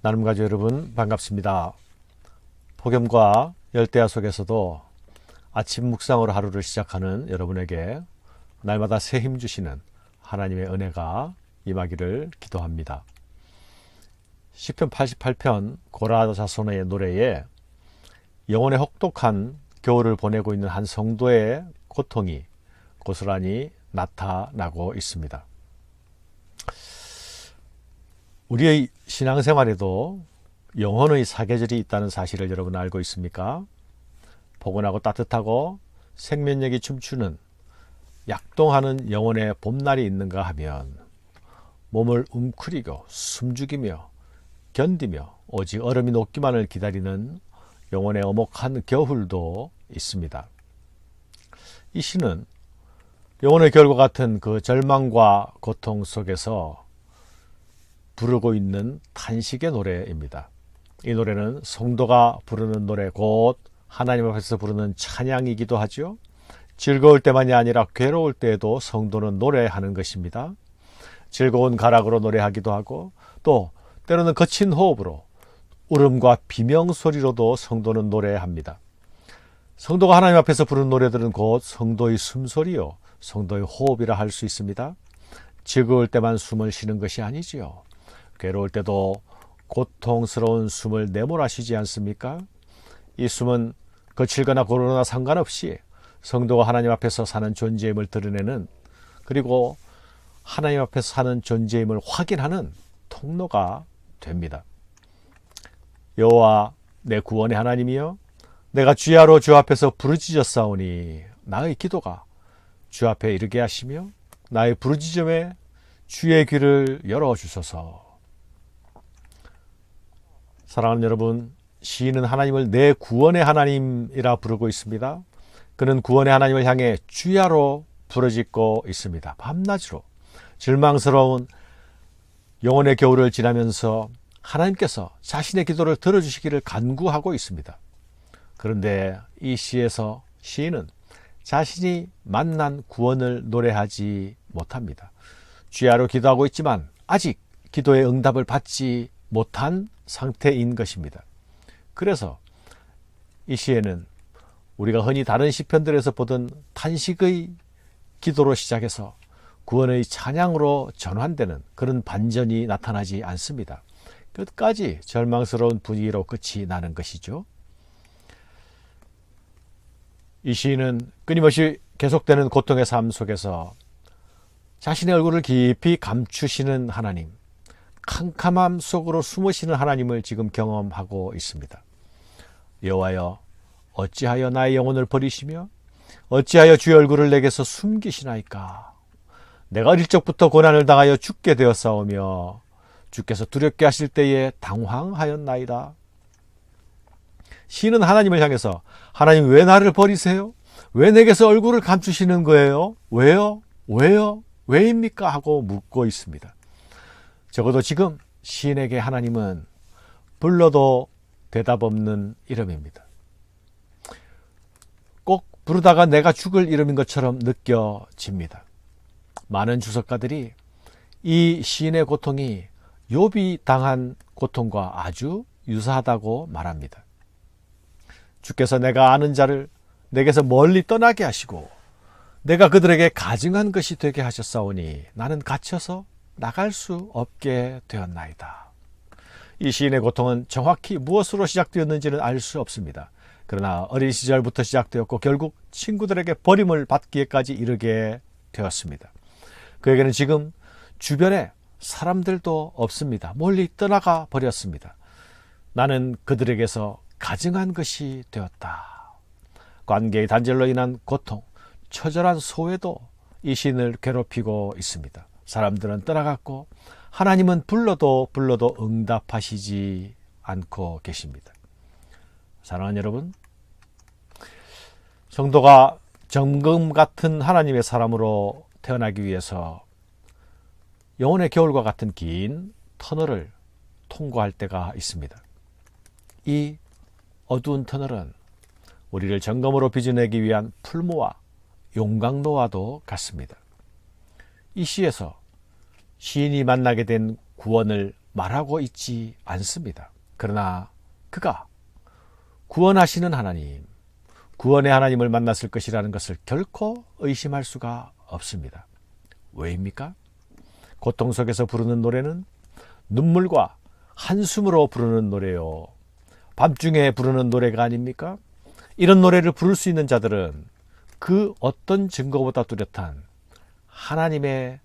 나눔가족 여러분 반갑습니다. 폭염과 열대야 속에서도 아침 묵상으로 하루를 시작하는 여러분에게 날마다 새 힘 주시는 하나님의 은혜가 임하기를 기도합니다. 시편 88편 고라 자손의 노래에 영혼의 혹독한 겨울을 보내고 있는 한 성도의 고통이 고스란히 나타나고 있습니다. 우리의 신앙생활에도 영혼의 사계절이 있다는 사실을 여러분 알고 있습니까? 포근하고 따뜻하고 생명력이 춤추는 약동하는 영혼의 봄날이 있는가 하면 몸을 웅크리고 숨죽이며 견디며 오직 얼음이 녹기만을 기다리는 영혼의 어목한 겨울도 있습니다. 이 시는 영혼의 결과 같은 그 절망과 고통 속에서 부르고 있는 탄식의 노래입니다. 이 노래는 성도가 부르는 노래 곧 하나님 앞에서 부르는 찬양이기도 하죠. 즐거울 때만이 아니라 괴로울 때에도 성도는 노래하는 것입니다. 즐거운 가락으로 노래하기도 하고 또 때로는 거친 호흡으로 울음과 비명 소리로도 성도는 노래합니다. 성도가 하나님 앞에서 부르는 노래들은 곧 성도의 숨소리요, 성도의 호흡이라 할 수 있습니다. 즐거울 때만 숨을 쉬는 것이 아니지요. 괴로울 때도 고통스러운 숨을 내몰아쉬지 않습니까? 이 숨은 거칠거나 고르나 상관없이 성도가 하나님 앞에서 사는 존재임을 드러내는 그리고 하나님 앞에서 사는 존재임을 확인하는 통로가 됩니다. 여호와 내 구원의 하나님이여 내가 주야로 주 앞에서 부르짖었사오니 나의 기도가 주 앞에 이르게 하시며 나의 부르짖음에 주의 귀를 열어 주소서. 사랑하는 여러분, 시인은 하나님을 내 구원의 하나님이라 부르고 있습니다. 그는 구원의 하나님을 향해 주야로 부르짖고 있습니다. 밤낮으로 절망스러운 영혼의 겨울을 지나면서 하나님께서 자신의 기도를 들어주시기를 간구하고 있습니다. 그런데 이 시에서 시인은 자신이 만난 구원을 노래하지 못합니다. 주야로 기도하고 있지만 아직 기도의 응답을 받지 못한 상태인 것입니다. 그래서 이 시에는 우리가 흔히 다른 시편들에서 보던 탄식의 기도로 시작해서 구원의 찬양으로 전환되는 그런 반전이 나타나지 않습니다. 끝까지 절망스러운 분위기로 끝이 나는 것이죠. 이 시인은 끊임없이 계속되는 고통의 삶 속에서 자신의 얼굴을 깊이 감추시는 하나님, 캄캄함 속으로 숨으시는 하나님을 지금 경험하고 있습니다. 여호와여, 어찌하여 나의 영혼을 버리시며 어찌하여 주의 얼굴을 내게서 숨기시나이까? 내가 어릴 적부터 고난을 당하여 죽게 되었사오며 주께서 두렵게 하실 때에 당황하였나이다. 시는 하나님을 향해서 하나님 왜 나를 버리세요? 왜 내게서 얼굴을 감추시는 거예요? 왜요? 왜요? 왜입니까? 하고 묻고 있습니다. 적어도 지금 시인에게 하나님은 불러도 대답 없는 이름입니다. 꼭 부르다가 내가 죽을 이름인 것처럼 느껴집니다. 많은 주석가들이 이 시인의 고통이 욥이 당한 고통과 아주 유사하다고 말합니다. 주께서 내가 아는 자를 내게서 멀리 떠나게 하시고 내가 그들에게 가증한 것이 되게 하셨사오니 나는 갇혀서 나갈 수 없게 되었나이다. 이 시인의 고통은 정확히 무엇으로 시작되었는지는 알 수 없습니다. 그러나 어린 시절부터 시작되었고 결국 친구들에게 버림을 받기에까지 이르게 되었습니다. 그에게는 지금 주변에 사람들도 없습니다. 멀리 떠나가 버렸습니다. 나는 그들에게서 가증한 것이 되었다. 관계의 단절로 인한 고통, 처절한 소외도 이 신을 괴롭히고 있습니다. 사람들은 떠나갔고 하나님은 불러도 불러도 응답하시지 않고 계십니다. 사랑하는 여러분, 성도가 정금 같은 하나님의 사람으로 태어나기 위해서 영혼의 겨울과 같은 긴 터널을 통과할 때가 있습니다. 이 어두운 터널은 우리를 점검으로 빚어내기 위한 풀무와 용광로와도 같습니다. 이 시에서 시인이 만나게 된 구원을 말하고 있지 않습니다. 그러나 그가 구원하시는 하나님, 구원의 하나님을 만났을 것이라는 것을 결코 의심할 수가 없습니다. 왜입니까? 고통 속에서 부르는 노래는 눈물과 한숨으로 부르는 노래요. 밤중에 부르는 노래가 아닙니까? 이런 노래를 부를 수 있는 자들은 그 어떤 증거보다 뚜렷한 하나님의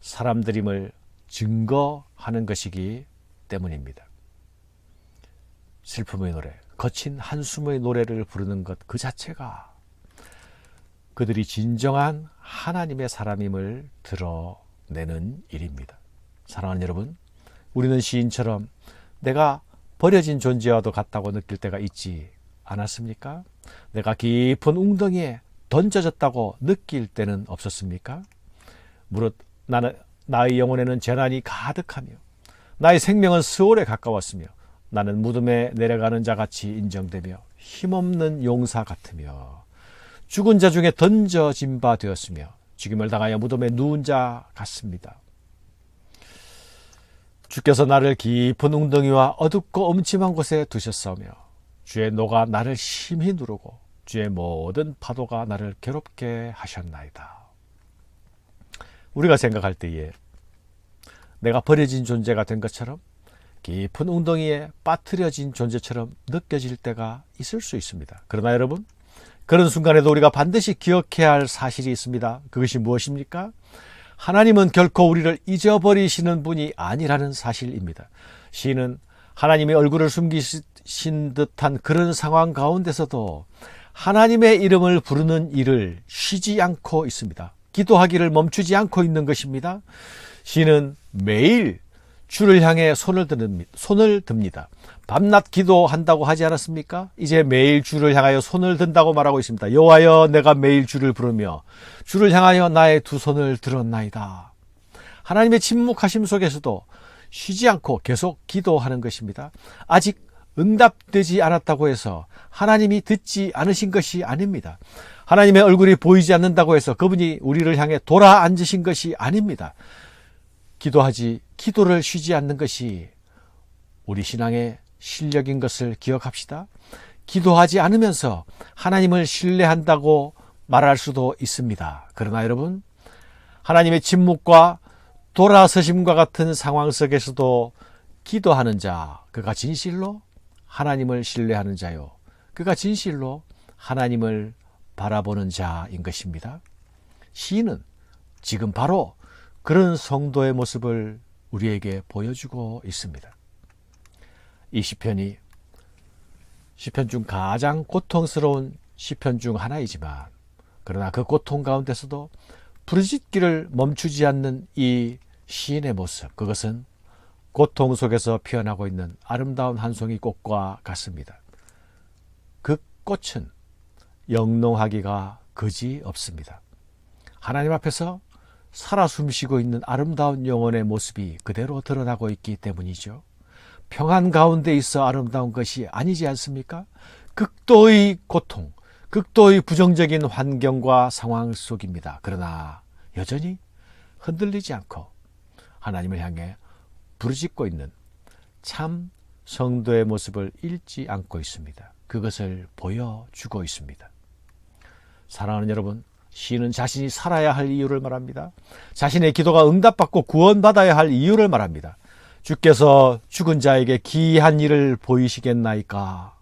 사람들임을 증거하는 것이기 때문입니다. 슬픔의 노래, 거친 한숨의 노래를 부르는 것 그 자체가 그들이 진정한 하나님의 사람임을 드러내는 일입니다. 사랑하는 여러분, 우리는 시인처럼 내가 버려진 존재와도 같다고 느낄 때가 있지 않았습니까? 내가 깊은 웅덩이에 던져졌다고 느낄 때는 없었습니까? 무릇 나는 나의 영혼에는 재난이 가득하며 나의 생명은 스월에 가까웠으며 나는 무덤에 내려가는 자 같이 인정되며 힘없는 용사 같으며 죽은 자 중에 던져진 바 되었으며 죽임을 당하여 무덤에 누운 자 같습니다. 주께서 나를 깊은 웅덩이와 어둡고 엄침한 곳에 두셨사오며 주의 노가 나를 심히 누르고 주의 모든 파도가 나를 괴롭게 하셨나이다. 우리가 생각할 때에 내가 버려진 존재가 된 것처럼 깊은 웅덩이에 빠뜨려진 존재처럼 느껴질 때가 있을 수 있습니다. 그러나 여러분, 그런 순간에도 우리가 반드시 기억해야 할 사실이 있습니다. 그것이 무엇입니까? 하나님은 결코 우리를 잊어버리시는 분이 아니라는 사실입니다. 시인은 하나님의 얼굴을 숨기신 듯한 그런 상황 가운데서도 하나님의 이름을 부르는 일을 쉬지 않고 있습니다. 기도하기를 멈추지 않고 있는 것입니다. 시는 매일 주를 향해 손을 듭니다. 손을 듭니다. 밤낮 기도한다고 하지 않았습니까? 이제 매일 주를 향하여 손을 든다고 말하고 있습니다. 여호와여 내가 매일 주를 부르며 주를 향하여 나의 두 손을 들었나이다. 하나님의 침묵하심 속에서도 쉬지 않고 계속 기도하는 것입니다. 아직 응답되지 않았다고 해서 하나님이 듣지 않으신 것이 아닙니다. 하나님의 얼굴이 보이지 않는다고 해서 그분이 우리를 향해 돌아 앉으신 것이 아닙니다. 기도하지, 기도를 쉬지 않는 것이 우리 신앙의 실력인 것을 기억합시다. 기도하지 않으면서 하나님을 신뢰한다고 말할 수도 있습니다. 그러나 여러분, 하나님의 침묵과 돌아서심과 같은 상황 속에서도 기도하는 자, 그가 진실로 하나님을 신뢰하는 자요. 그가 진실로 하나님을 바라보는 자인 것입니다. 시인은 지금 바로 그런 성도의 모습을 우리에게 보여주고 있습니다. 이 시편이 시편 중 가장 고통스러운 시편 중 하나이지만 그러나 그 고통 가운데서도 부르짖기를 멈추지 않는 이 시인의 모습 그것은 고통 속에서 피어나고 있는 아름다운 한 송이 꽃과 같습니다. 그 꽃은 영롱하기가 그지 없습니다. 하나님 앞에서 살아 숨쉬고 있는 아름다운 영혼의 모습이 그대로 드러나고 있기 때문이죠. 평안 가운데 있어 아름다운 것이 아니지 않습니까? 극도의 고통, 극도의 부정적인 환경과 상황 속입니다. 그러나 여전히 흔들리지 않고 하나님을 향해 부르짖고 있는 참 성도의 모습을 잃지 않고 있습니다. 그것을 보여주고 있습니다. 사랑하는 여러분, 시인은 자신이 살아야 할 이유를 말합니다. 자신의 기도가 응답받고 구원받아야 할 이유를 말합니다. 주께서 죽은 자에게 기이한 일을 보이시겠나이까?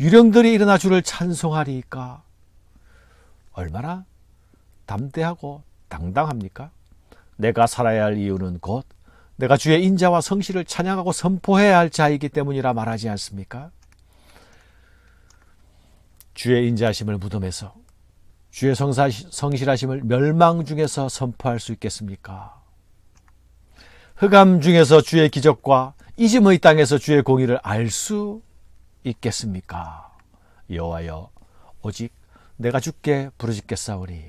유령들이 일어나 주를 찬송하리까? 얼마나 담대하고 당당합니까? 내가 살아야 할 이유는 곧 내가 주의 인자와 성실을 찬양하고 선포해야 할 자이기 때문이라 말하지 않습니까? 주의 인자하심을 무덤에서 주의 성사, 성실하심을 멸망 중에서 선포할 수 있겠습니까? 흑암 중에서 주의 기적과 이짐의 땅에서 주의 공의를 알 수 있겠습니까? 여호와여 오직 내가 주께 부르짖겠사오니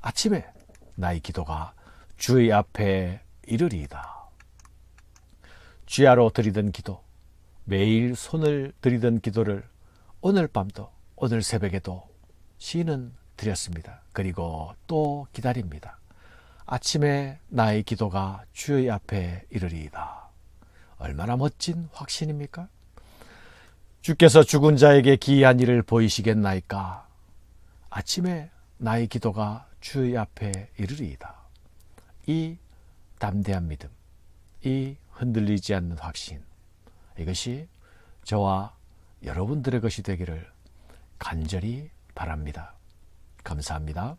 아침에 나의 기도가 주의 앞에 이르리이다. 주야로 드리던 기도, 매일 손을 드리던 기도를 오늘 밤도 오늘 새벽에도 시인은 드렸습니다. 그리고 또 기다립니다. 아침에 나의 기도가 주의 앞에 이르리이다. 얼마나 멋진 확신입니까? 주께서 죽은 자에게 기이한 일을 보이시겠나이까? 아침에 나의 기도가 주의 앞에 이르리이다. 이 담대한 믿음, 이 흔들리지 않는 확신, 이것이 저와 여러분들의 것이 되기를 간절히 바랍니다. 감사합니다.